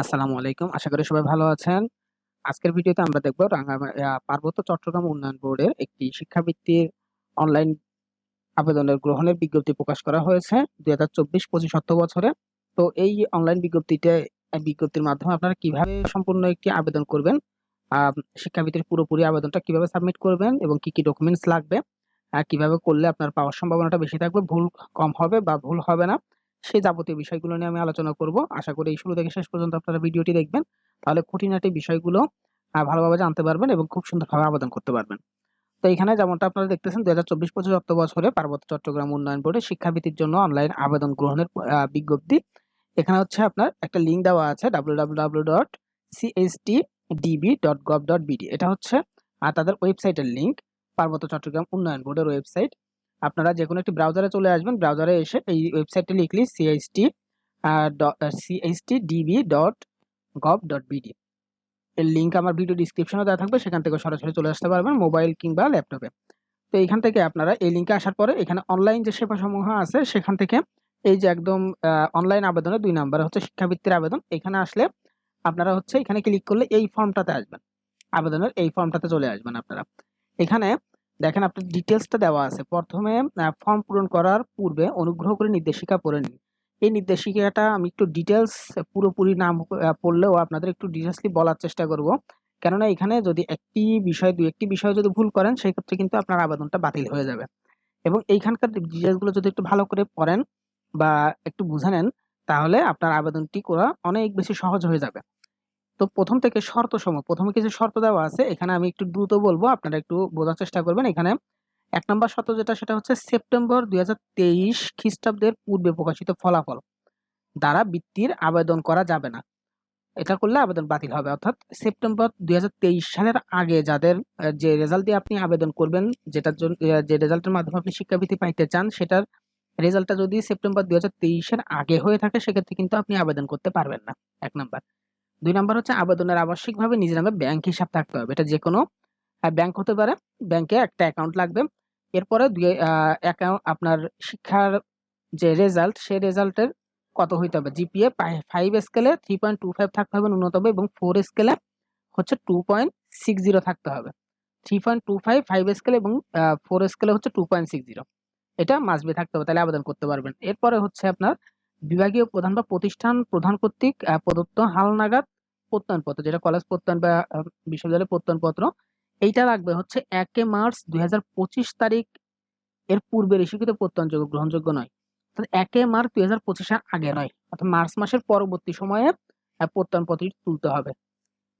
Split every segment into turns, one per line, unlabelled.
আসসালামু আলাইকুম। আশা করি সবাই ভালো আছেন। আজকের ভিডিওতে আমরা দেখব পার্বত্য চট্টগ্রাম উন্নয়ন বোর্ডের একটি শিক্ষাবৃত্তির অনলাইন আবেদনের গ্রহণের বিজ্ঞপ্তি প্রকাশ করা হয়েছে ২০২৪-২৫ অর্থ বছরে। তো এই অনলাইন বিজ্ঞপ্তিতে বিজ্ঞপ্তির মাধ্যমে আপনারা কীভাবে সম্পূর্ণ একটি আবেদন করবেন, শিক্ষাবৃত্তির পুরোপুরি আবেদনটা কীভাবে সাবমিট করবেন এবং কি, কি ডকুমেন্টস লাগবে, কীভাবে করলে আপনার পাওয়ার সম্ভাবনাটা বেশি থাকবে, ভুল কম হবে বা ভুল হবে না। সেই যাবতীয় বিষয়গুলো নিয়ে আমি আলোচনা করব। আশা করি এই শুরু থেকে শেষ পর্যন্ত আপনারা ভিডিওটি দেখবেন। তাহলে খুঁটিনাটি বিষয়গুলো ভালোভাবে জানতে পারবেন এবং খুব সুন্দরভাবে আবেদন করতে পারবেন। তো এখানে যেমনটা আপনারা দেখতেছেন ২০২৪-২৫ অর্থ বছরে পার্বত্য চট্টগ্রাম উন্নয়ন বোর্ডে শিক্ষাবৃত্তির জন্য অনলাইন আবেদন গ্রহণের বিজ্ঞপ্তি। এখানে হচ্ছে আপনার একটা লিঙ্ক দেওয়া আছে www.chstdb.gov.bd এটা হচ্ছে, আ, তাদের ওয়েবসাইটের লিঙ্ক। পার্বত্য চট্টগ্রাম উন্নয়ন বোর্ডের ওয়েবসাইট। আপনারা যেকোনো একটি ব্রাউজারে চলে আসবেন। ব্রাউজারে এসে এই ওয়েবসাইটটি লিখলি CHT CHT DB dot gov dot BD এর লিঙ্ক আমার ভিডিও ডেসক্রিপশনে দেওয়া থাকবে। সেখান থেকে সরাসরি চলে আসতে পারবেন মোবাইল কিংবা ল্যাপটপে। তো এইখান থেকে আপনারা এই লিঙ্কে আসার পরে এখানে অনলাইন যে সেবাসমূহ আছে, সেখান থেকে এই যে একদম অনলাইন আবেদনের ২ নাম্বারে হচ্ছে শিক্ষাবৃত্তির আবেদন। এখানে আসলে আপনারা হচ্ছে এখানে ক্লিক করলে এই ফর্মটাতে আসবেন। আবেদনের এই ফর্মটাতে চলে আসবেন আপনারা। এখানে দেখেন আপনার ডিটেইলসটা দেওয়া আছে। ১ম এ ফর্ম পূরণ করার পূর্বে অনুগ্রহ করে নির্দেশিকা পড়ে নিন। এই নির্দেশিকাটা আমি একটু ডিটেলস পুরোপুরি নাম পড়লেও আপনাদের একটু ডিটেলসলি বলার চেষ্টা করব। কেননা এখানে যদি একটি বিষয় ২ একটি বিষয় যদি ভুল করেন সেক্ষেত্রে কিন্তু আপনার আবেদনটা বাতিল হয়ে যাবে। এবং এইখানকার ডিটেলসগুলো যদি একটু ভালো করে পড়েন বা একটু বুঝে নেন, তাহলে আপনার আবেদনটি করা অনেক বেশি সহজ হয়ে যাবে। তো ১ম থেকে শর্তসমূহ ১ম এ কিছু শর্ত দেওয়া আছে। এখানে আমি একটু দ্রুত বলব আপনারা একটু বোঝার চেষ্টা করবেন। এখানে ১ নাম্বার শর্ত যেটা সেটা হচ্ছে সেপ্টেম্বর ২০২৩ খ্রিস্টাব্দের পূর্বে প্রকাশিত ফলাফল দ্বারা বৃত্তির আবেদন করা যাবে না। এটা করলে আবেদন বাতিল হবে। অর্থাৎ সেপ্টেম্বর ২০২৩ সালের আগে যাদের যে রেজাল্ট দিয়ে আপনি আবেদন করবেন, যেটার জন্য যে রেজাল্টের মাধ্যমে আপনি শিক্ষাবৃত্তি পাইতে চান সেটার রেজাল্টটা যদি সেপ্টেম্বর ২০২৩ এর আগে হয়ে থাকে সেক্ষেত্রে কিন্তু আপনি আবেদন করতে পারবেন না। ১ নাম্বার। ২ নাম্বার হচ্ছে আবেদনের আবশ্যিকভাবে নিজের নামে ব্যাংক হিসাব থাকতে হবে। এটা যেকোনো, আ, ব্যাংক হতে পারে। ব্যাংকে একটা অ্যাকাউন্ট লাগবে। এরপরে ২ আ, অ্যাকাউ, আপনার শিক্ষার যে রেজাল্ট, সে রেজাল্টের কত হইতে হবে? জিপিএ 5 স্কেলে 3.25 থাকতে হবে ন্যূনতম এবং ফোর স্কেলে হচ্ছে 2.60 থাকতে হবে। 3.25 5 স্কেলে এবং 4 স্কেলে হচ্ছে 2.60 এটা মাস্ট বি থাকতে হবে। তাহলে আবেদন করতে পারবেন। এরপরে হচ্ছে আপনার বিভাগীয় প্রধান বা প্রতিষ্ঠান প্রধান কর্তৃক প্রদত্ত হালনাগাদ প্রত্যয়নপত্র, যেটা কলেজ প্রত্যয়ন বা আ বিশ্ববিদ্যালয়ের প্রত্যয়নপত্র, এইটা লাগবে হচ্ছে ১ এ মার্চ ২০২৫ তারিখ এর পূর্বের স্বীকৃত প্রত্যয়নযোগ্য, গ্রহণযোগ্য নয়। অর্থাৎ ১ এ মার্চ ২০২৫ এর আগে নয়। অর্থাৎ মার্চ মাসের পরবর্তী সময়ে প্রত্যয়নপত্রটি তুলতে হবে।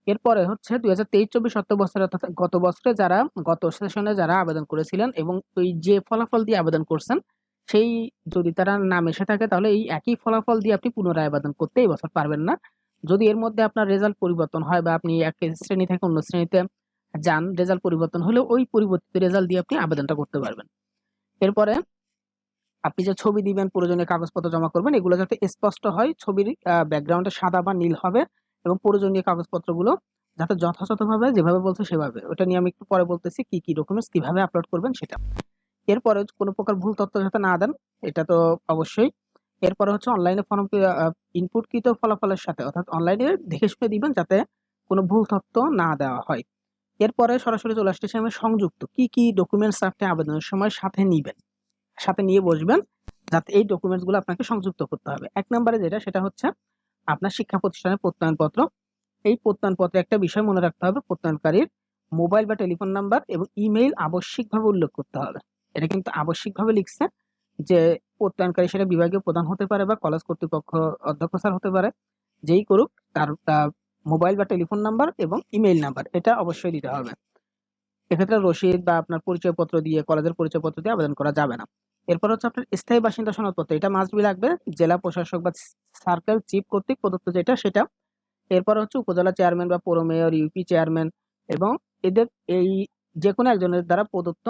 এরপরে হচ্ছে ২০২৩-২৪ অর্থ বছরে অর্থাৎ গত বছরে যারা, গত সেশনে যারা আবেদন করেছিলেন এবং ওই যে ফলাফল দিয়ে আবেদন করছেন সেই যদি তারা নাম এসে থাকে তাহলে এই একই ফলাফল দিয়ে আপনি পুনরায় আবেদন করতে এই বছর পারবেন না। যদি এর মধ্যে আপনার রেজাল্ট পরিবর্তন হয় বা আপনি এক শ্রেণি থেকে অন্য শ্রেণীতে যান, রেজাল্ট পরিবর্তন হলেও ওই পরিবর্তিত রেজাল্ট দিয়ে আপনি আবেদনটা করতে পারবেন। এরপরে আপনি যে ছবি দিবেন, প্রয়োজনীয় কাগজপত্র জমা করবেন এগুলো যাতে স্পষ্ট হয়। ছবির ব্যাকগ্রাউন্ডে সাদা বা নীল হবে এবং প্রয়োজনীয় কাগজপত্রগুলো যাতে যথাযথভাবে যেভাবে বলছে সেভাবে। ওটা নিয়ে আমি একটু পরে বলতেছি কি, কি ডকুমেন্টস কীভাবে আপলোড করবেন সেটা। এরপরে কোনো প্রকার ভুল তথ্য যাতে না দেন এটা তো অবশ্যই। এরপরে হচ্ছে অনলাইনে ফর্ম ইনপুটকৃত ফলাফলের সাথে অর্থাৎ অনলাইনে দেখে শুনে দিবেন যাতে কোনো ভুল তথ্য না দেওয়া হয়। এরপরে সরাসরি চলে আসতেছি আমি সংযুক্ত। কি, কি ডকুমেন্টস আপনি আবেদনের সময় সাথে নিবেন? সাথে নিয়ে বসবেন যাতে এই ডকুমেন্টসগুলো আপনাকে সংযুক্ত করতে হবে। এক নম্বরে যেটা সেটা হচ্ছে আপনার শিক্ষা প্রতিষ্ঠানের প্রত্যয়নপত্র। এই প্রত্যয়নপত্রে একটা বিষয় মনে রাখতে হবে প্রত্যয়নকারীর মোবাইল বা টেলিফোন নাম্বার এবং ইমেইল আবশ্যিকভাবে উল্লেখ করতে হবে। এটা কিন্তু আবশ্যিকভাবে লিখছে যে প্রত্যয়নকারী সেটা বিভাগীয় প্রধান হতে পারে বা কলেজ কর্তৃপক্ষ অধ্যক্ষ স্যার হতে পারে। যেই করুক তার মোবাইল বা টেলিফোন নাম্বার এবং ইমেইল নাম্বার এটা অবশ্যই দিতে হবে। এক্ষেত্রে রসিদ বা আপনার পরিচয়পত্র দিয়ে কলেজের পরিচয়পত্র দিয়ে আবেদন করা যাবে না। এরপর হচ্ছে আপনার স্থায়ী বাসিন্দা সনদপত্র। এটা মাস্ট বি লাগবে। জেলা প্রশাসক বা সার্কেল চিফ কর্তৃক প্রদত্ত যেটা সেটা। এরপর হচ্ছে উপজেলা চেয়ারম্যান বা পৌর মেয়র, ইউপি চেয়ারম্যান এবং এদের এই যেকোনো একজনের দ্বারা প্রদত্ত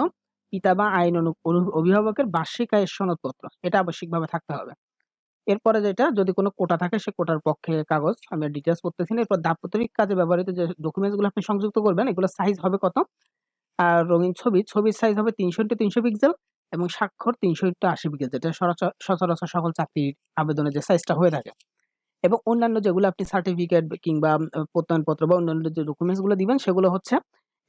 পিতা বা আইন অভিভাবকের বার্ষিক আয়ের সনদপত্র। এটা আবশ্যিকভাবে থাকতে হবে। এরপরে যেটা যদি কোনো কোটা থাকে সে কোটার পক্ষে কাগজ। আমি আর ডিটেইলস পড়তেছি না। এরপর দাপ্তরিক কাজে ব্যবহৃত যে ডকুমেন্টসগুলো আপনি সংযুক্ত করবেন এগুলোর সাইজ হবে কত? আ রঙিন ছবি, ছবির সাইজ হবে ৩০০ ইন্টু ৩০০ পিক্সেল এবং স্বাক্ষর ৩০০ ইন্টু ৮০ পিক্সেল যেটা সচরাচর সকল চাকরির আবেদনের যে সাইজটা হয়ে থাকে। এবং অন্যান্য যেগুলো আপনি সার্টিফিকেট কিংবা প্রত্যয়নপত্র বা অন্যান্য যে ডকুমেন্টসগুলো দিবেন সেগুলো হচ্ছে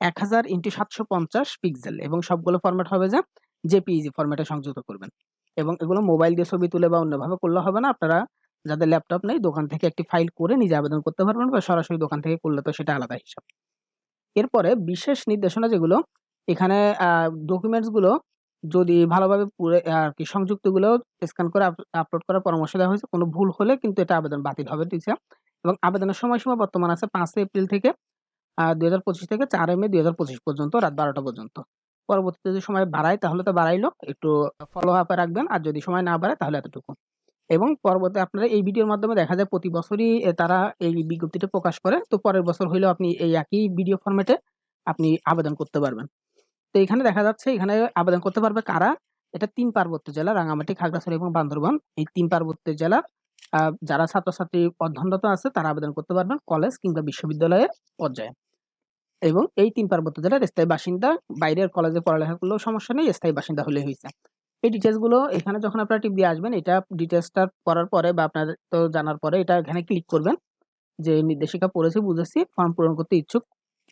১০০০ ইনটু ৭৫০ পিক্সেল এবং সবগুলো ফরম্যাট হবে যে জেপিইজি ফরম্যাটে সংযুক্ত করবেন। এবং এগুলো মোবাইল দিয়ে ছবি তুলে বা অন্যভাবে করলে হবে না। আপনারা যাদের ল্যাপটপ নেই দোকান থেকে একটি ফাইল করে নিজে আবেদন করতে পারবেন বা সরাসরি দোকান থেকে করলে তো সেটা আলাদা হিসাব। এরপরে বিশেষ নির্দেশনা যেগুলো, এখানে, আ ডকুমেন্টসগুলো যদি ভালোভাবে পুরে আরকি সংযুক্তগুলো স্ক্যান করে আপলোড করার পরামর্শ দেওয়া হয়েছে। কোনো ভুল হলে কিন্তু এটা আবেদন বাতিল হবে দিছে। এবং আবেদনের সময়সীমা বর্তমান আছে ৫ এপ্রিল থেকে আ ২০২৫ থেকে ৪ মে ২০২৫ পর্যন্ত রাত ১২টা পর্যন্ত। পরবর্তীতে যদি সময় বাড়ায় তাহলে তো বাড়াইলো। একটু ফলো আপ রাখবেন। আর যদি সময় না বাড়ায় তাহলে এতটুকু। এবং পরবর্তী আপনারা এই ভিডিওর মাধ্যমে দেখা যায় প্রতি বছরই তারা এই বিজ্ঞপ্তিটা প্রকাশ করে। তো পরের বছর হইলেও আপনি এই একই ভিডিও ফরম্যাটে আপনি আবেদন করতে পারবেন। তো এখানে দেখা যাচ্ছে এখানে আবেদন করতে পারবে কারা? এটা তিন পার্বত্য জেলা রাঙ্গামাটি, খাগড়াছড়ি এবং বান্দরবান। এই তিন পার্বত্য জেলার যারা ছাত্রছাত্রী অধ্যয়নরত আছে তারা আবেদন করতে পারবেন কলেজ কিংবা বিশ্ববিদ্যালয়ের পর্যায়ে। এবং এই তিন পার্বত্য জেলার স্থায়ী বাসিন্দা বাইরের কলেজে পড়ালেখা করলেও সমস্যা নেই, স্থায়ী বাসিন্দা হলে হইছে। এই ডিটেইলসগুলো এখানে যখন আপনারা টিপ দিয়ে আসবেন এটা ডিটেইলসটা করার পরে বা আপনার তো জানার পরে এটা এখানে ক্লিক করবেন। যে নির্দেশিকা পড়েছি, বুঝেছি, ফর্ম পূরণ করতে ইচ্ছুক।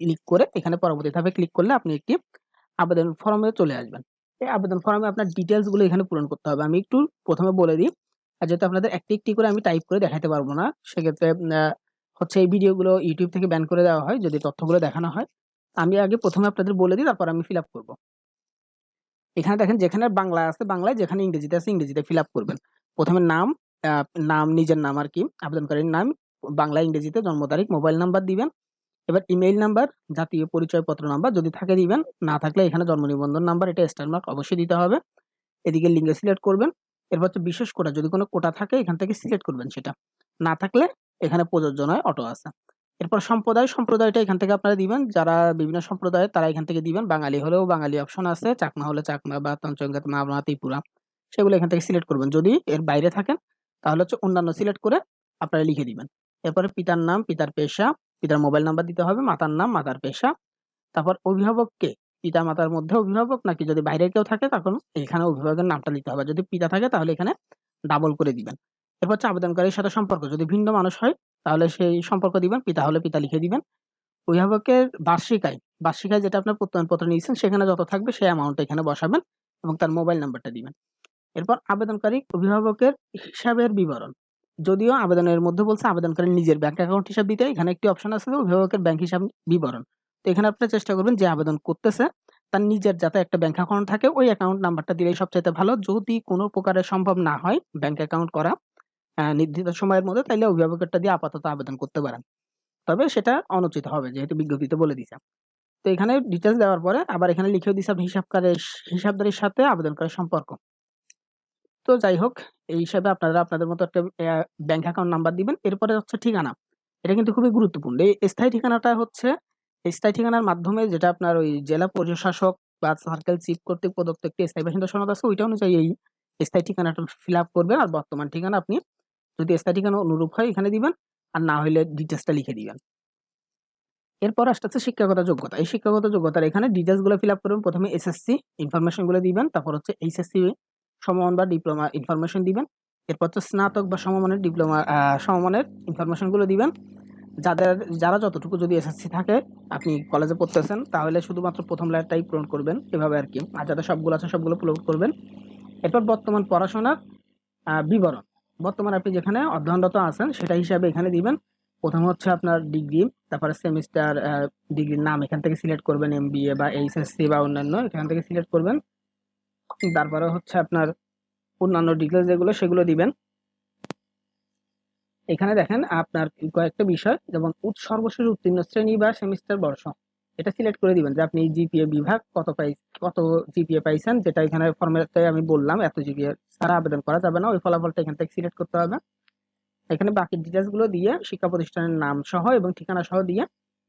ক্লিক করে এখানে পরবর্তী ধাপে ক্লিক করলে আপনি একটি আবেদন ফর্মে চলে আসবেন। এই আবেদন ফর্মে আপনার ডিটেইলসগুলো এখানে পূরণ করতে হবে। আমি একটু প্রথমে বলে দিই। আর যেহেতু আপনাদের একটি, একটি করে আমি টাইপ করে দেখাতে পারব না। সেক্ষেত্রে হচ্ছে এই ভিডিওগুলো ইউটিউব থেকে ব্যান করে দেওয়া হয় যদি তথ্যগুলো দেখানো হয়। আমি আগে প্রথমে আপনাদের বলে দিই তারপর আমি ফিল আপ করব এখানে দেখেন যেখানে বাংলা আছে বাংলায়, যেখানে ইংরেজিতে আছে ইংরেজিতে ফিল আপ করবেন। প্রথমে নাম, নাম নিজের নাম আরকি, আবেদনকারীর নাম, বাংলা, ইংরেজিতে জন্ম তারিখ, মোবাইল নাম্বার দিবেন। এবার ইমেইল নাম্বার, জাতীয় পরিচয়পত্র নাম্বার যদি থাকে দিবেন। না থাকলে এখানে জন্ম নিবন্ধন নাম্বার এটা স্টার মার্ক অবশ্যই দিতে হবে। এদিকে লিঙ্গে সিলেক্ট করবেন। এরপর হচ্ছে বিশেষ কোটা যদি কোনো কোটা থাকে এখান থেকে সিলেক্ট করবেন সেটা। না থাকলে এখানে প্রযোজ্য নয়, অটো আছে। এরপর সম্প্রদায়, সম্প্রদায়টা এখান থেকে আপনারা দিবেন। যারা বিভিন্ন সম্প্রদায় তারা এখান থেকে দিবেন। বাঙালি হলেও বাঙালি অপশন আছে, চাকমা হলে চাকমা বা তঞ্চঙ্গ্যা, মারমা, ত্রিপুরা সেগুলো এখান থেকে সিলেক্ট করবেন। যদি এর বাইরে থাকেন তাহলে হচ্ছে অন্যান্য সিলেক্ট করে আপনারা লিখে দিবেন। এরপরে পিতার নাম, পিতার পেশা, পিতার মোবাইল নাম্বার দিতে হবে, মাতার নাম, মাতার পেশা। তারপর অভিভাবক কে? পিতা-মাতার মধ্যে অভিভাবক নাকি যদি বাইরের কেউ থাকে তখন এখানে অভিভাবকের নামটা দিতে হবে। যদি পিতা থাকে তাহলে এখানে ডাবল করে দিবেন। এরপর হচ্ছে আবেদনকারীর সাথে সম্পর্ক। যদি ভিন্ন মানুষ হয় তাহলে সেই সম্পর্ক দিবেন। পিতা হলে পিতা লিখে দিবেন। অভিভাবকের বার্ষিক আয়, বার্ষিক আয় যেটা আপনার প্রত্যয়নপত্র নিয়েছেন সেখানে যত থাকবে সেই অ্যামাউন্ট এখানে বসাবেন এবং তার মোবাইল নাম্বারটা দিবেন। এরপর আবেদনকারী অভিভাবকের হিসাবের বিবরণ। যদিও আবেদনের মধ্যে বলছে আবেদনকারী নিজের ব্যাংক অ্যাকাউন্ট হিসাব দিতে, এখানে একটি অপশন আছে অভিভাবকের ব্যাংক হিসাব বিবরণ। তো এখানে আপনারা চেষ্টা করবেন যে আবেদন করতেছে, তার নিজের যাতে একটা ব্যাংক অ্যাকাউন্ট থাকে, ওই অ্যাকাউন্ট নাম্বারটা দিলেই সবচাইতে ভালো। যদি কোনো প্রকারে সম্ভব না হয় ব্যাংক অ্যাকাউন্ট করা নির্ধারিত সময়ের মধ্যে, তাইলে অভিভাবকেরটা দিয়ে আপাতত আবেদন করতে পারেন। তবে সেটা অনুচিত হবে, যেহেতু বিজ্ঞপ্তিতে বলে দিছে। তো এখানে ডিটেলস দেওয়ার পরে আবার এখানে লিখেও দিছে আপনি হিসাবকারের হিসাবদারির সাথে আবেদনকারীর সম্পর্ক। তো যাই হোক, এই হিসাবে আপনারা আপনাদের মতো একটা ব্যাংক অ্যাকাউন্ট নাম্বার দিবেন। এরপরে হচ্ছে ঠিকানা। এটা কিন্তু খুবই গুরুত্বপূর্ণ। এই স্থায়ী ঠিকানাটা হচ্ছে স্থায়ী ঠিকানার মাধ্যমে যেটা আপনার ওই জেলা প্রশাসক বা সার্কেল চিফ কর্তৃক প্রদত্ত একটি স্থায়ী বাসিন্দা সনদ আছে, ওইটা অনুযায়ী এই স্থায়ী ঠিকানাটা ফিল আপ করবেন। আর বর্তমান ঠিকানা আপনি যদি স্থায়ী ঠিকানা অনুরূপ হয় এখানে দিবেন। আর না হইলে ডিটেইলসটা লিখে দিবেন। এরপর আসতেছে শিক্ষাগত যোগ্যতা। এই শিক্ষাগত যোগ্যতার এখানে ডিটেইলসগুলো ফিল আপ করবেন। প্রথমে এসএসসি ইনফরমেশনগুলো দিবেন। তারপর হচ্ছে এইচএসসি সমমান বা ডিপ্লোমা ইনফরমেশন দিবেন। এরপর হচ্ছে স্নাতক বা সমমানের ডিপ্লোমা সমমানের ইনফরমেশনগুলো দিবেন। যাদের যারা যতটুকু যদি এসএসসি থাকে আপনি কলেজে পড়তেছেন তাহলে শুধুমাত্র প্রথম লেয়ারটাই পূরণ করবেন। এভাবে আর কি আর যাদের সবগুলো আছে সবগুলো পূরণ করবেন। এরপর বর্তমান পড়াশোনার বিবরণ। বর্তমানে আপনি যেখানে অধ্যয়নরত আছেন সেটা হিসাবে এখানে দিবেন। প্রথম হচ্ছে আপনার ডিগ্রি, তারপরে সেমিস্টার ডিগ্রির নাম এখান থেকে সিলেক্ট করবেন এমবিএ বা এইচএসসি বা অন্যান্য এখান থেকে সিলেক্ট করবেন। তারপরে হচ্ছে আপনার অন্যান্য ডিটেইলস যেগুলো সেগুলো দিবেন। এখানে দেখেন আপনার কয়েকটা বিষয়, যেমন সর্বশেষ উত্তীর্ণ শ্রেণি বা সেমিস্টার বর্ষ। এটা সিলেক্ট করে দিবেন যে আপনি জিপিএ বিভাগ কত পাই, কত জিপিএ পাইছেন, যেটা এখানে ফরম্যাটে আমি বললাম, এত জিপিএ ছাড়া আবেদন করা যাবে না। ওই ফলাফলটা এখান থেকে সিলেক্ট করতে হবে। এখানে বাকি ডিটেইলসগুলো দিয়ে শিক্ষা প্রতিষ্ঠানের নাম সহ এবং ঠিকানা সহ দিয়ে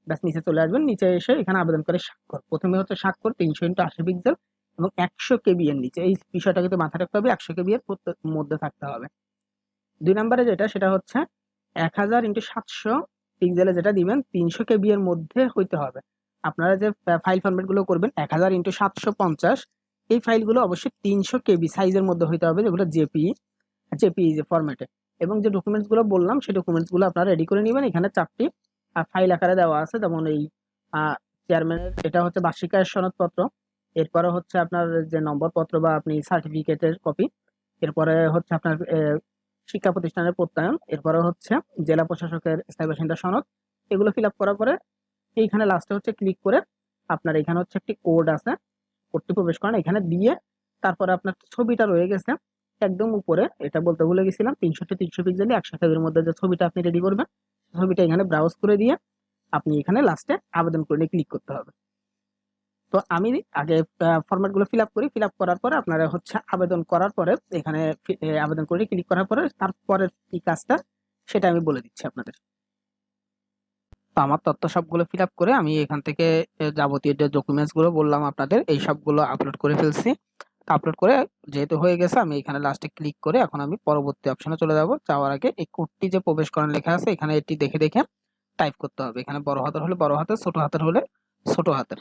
ব্যাস নিচে চলে আসবেন। নিচে এসে এখানে আবেদনকারীর স্বাক্ষর। ১ম এ হচ্ছে স্বাক্ষর ৩০০ ইন্টু ৮০ পিক্সেল এবং ১০০ কেবি এর নিচে। এই বিষয়টা কিন্তু মাথায় রাখতে হবে ১০০ কেবি এর মধ্যে থাকতে হবে। ২ নম্বরে যেটা, সেটা হচ্ছে ১০০০ ইন্টু ৭০০ পিক্সেলে যেটা দিবেন ৩০০ কেবি এর মধ্যে হইতে হবে। আপনারা যে ফাইল ফরম্যাটগুলো করবেন ১০০০ ইন্টু ৭৫০ এই ফাইলগুলো অবশ্যই ৩০০ কেবি সাইজের মধ্যে হইতে হবে, যেগুলো জেপিই জেপিইজি ফরম্যাটে। এবং যে ডকুমেন্টসগুলো বললাম, সেই ডকুমেন্টসগুলো আপনারা রেডি করে নেবেন এখানে চারটি ফাইল আকারে দেওয়া আছে, যেমন এই চেয়ারম্যানের এটা হচ্ছে বার্ষিক আয়ের সনদপত্র এরপরে হচ্ছে আপনার যে নম্বরপত্র বা আপনি সার্টিফিকেটের কপি এরপরে হচ্ছে আপনার শিক্ষা প্রতিষ্ঠানের প্রত্যয়ন, এরপরে হচ্ছে জেলা প্রশাসকের স্থায়ী বাসিন্দা সনদ, এগুলো ফিল আপ করার পরে এইখানে লাস্টে হচ্ছে ক্লিক করে আপনার এখানে হচ্ছে একটি কোড আছে কোডটি প্রবেশ করেন, এখানে দিয়ে তারপরে আপনার ছবিটা রয়ে গেছে, একদম উপরে, এটা বলতে ভুলে গেছিলাম তিনশোটি তিনশো পিক্সেলে একশো কেবির মধ্যে যে ছবিটা আপনি রেডি করবেন ছবিটা এখানে ব্রাউজ করে দিয়ে আপনি এখানে লাস্টে আবেদন করে ক্লিক করতে হবে। তো আমি আগে ফরম্যাটগুলো ফিল আপ করি। ফিল আপ করার পরে আপনারা হচ্ছে আবেদন করার পরে এখানে আবেদন করে ক্লিক করার পরে তারপরে কি কাজটা সেটা আমি বলে দিচ্ছি আপনাদের। তো আমার তথ্য সবগুলো ফিল আপ করে আমি এখান থেকে যাবতীয় যে ডকুমেন্টসগুলো বললাম আপনাদের, এই সবগুলো আপলোড করে ফেলছি। আপলোড করে যেহেতু হয়ে গেছে, আমি এখানে লাস্টে ক্লিক করে এখন আমি পরবর্তী অপশনে চলে যাব। যাওয়ার আগে এই কোডটি যে প্রবেশ করার লেখা আছে, এখানে এটি দেখে দেখে টাইপ করতে হবে। এখানে বড় হাতের হলে বড় হাতের, ছোট হাতের হলে ছোট হাতের।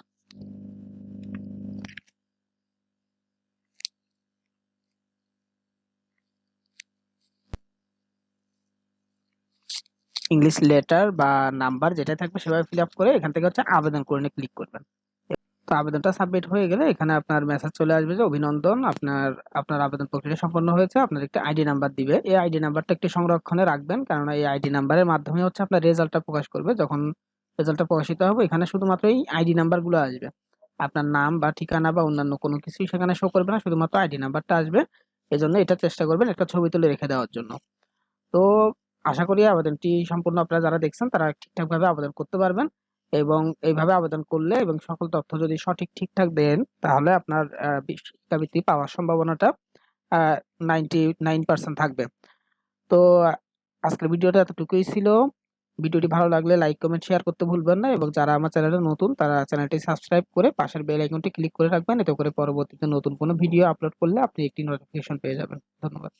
ইংলিশ লেটার বা নাম্বার যেটা থাকবে সেভাবে ফিল আপ করে এখান থেকে হচ্ছে আবেদন করে নিয়ে ক্লিক করবেন। তো আবেদনটা সাবমিট হয়ে গেলে এখানে আপনার মেসেজ চলে আসবে যে, অভিনন্দন, আপনার আপনার আবেদন প্রক্রিয়া সম্পন্ন হয়েছে। আপনার একটি আইডি নাম্বার দিবে। এই আইডি নাম্বারটা একটি সংরক্ষণে রাখবেন কারণ এই আইডি নাম্বারের মাধ্যমে হচ্ছে আপনার রেজাল্টটা প্রকাশ করবে। যখন রেজাল্টটা প্রকাশিত হবে, এখানে শুধুমাত্র এই আইডি নাম্বারগুলো আসবে। আপনার নাম বা ঠিকানা বা অন্যান্য কোনো কিছুই সেখানে শো করবে না, শুধুমাত্র আইডি নাম্বারটা আসবে। এজন্য এটা চেষ্টা করবেন একটা ছবি তুলে রেখে দেওয়ার জন্য। তো আশা করি আবেদনটি সম্পূর্ণ আপনারা যারা দেখছেন, তারা ঠিকঠাকভাবে আবেদন করতে পারবেন এবং এইভাবে আবেদন করলে এবং সকল তথ্য যদি সঠিক ঠিকঠাক দেন, তাহলে আপনার শিক্ষাবৃত্তি পাওয়ার সম্ভাবনাটা নাইনটি নাইন পার্সেন্ট থাকবে। তো, আজকের ভিডিওটা এতটুকুই ছিল। ভিডিওটি ভালো লাগলে লাইক, কমেন্ট, শেয়ার করতে ভুলবেন না এবং যারা আমার চ্যানেলে নতুন, তারা চ্যানেলটি সাবস্ক্রাইব করে পাশের বেল আইকনটি ক্লিক করে রাখবেন। এতে করে পরবর্তীতে নতুন কোনো ভিডিও আপলোড করলে আপনি একটি নোটিফিকেশন পেয়ে যাবেন। ধন্যবাদ।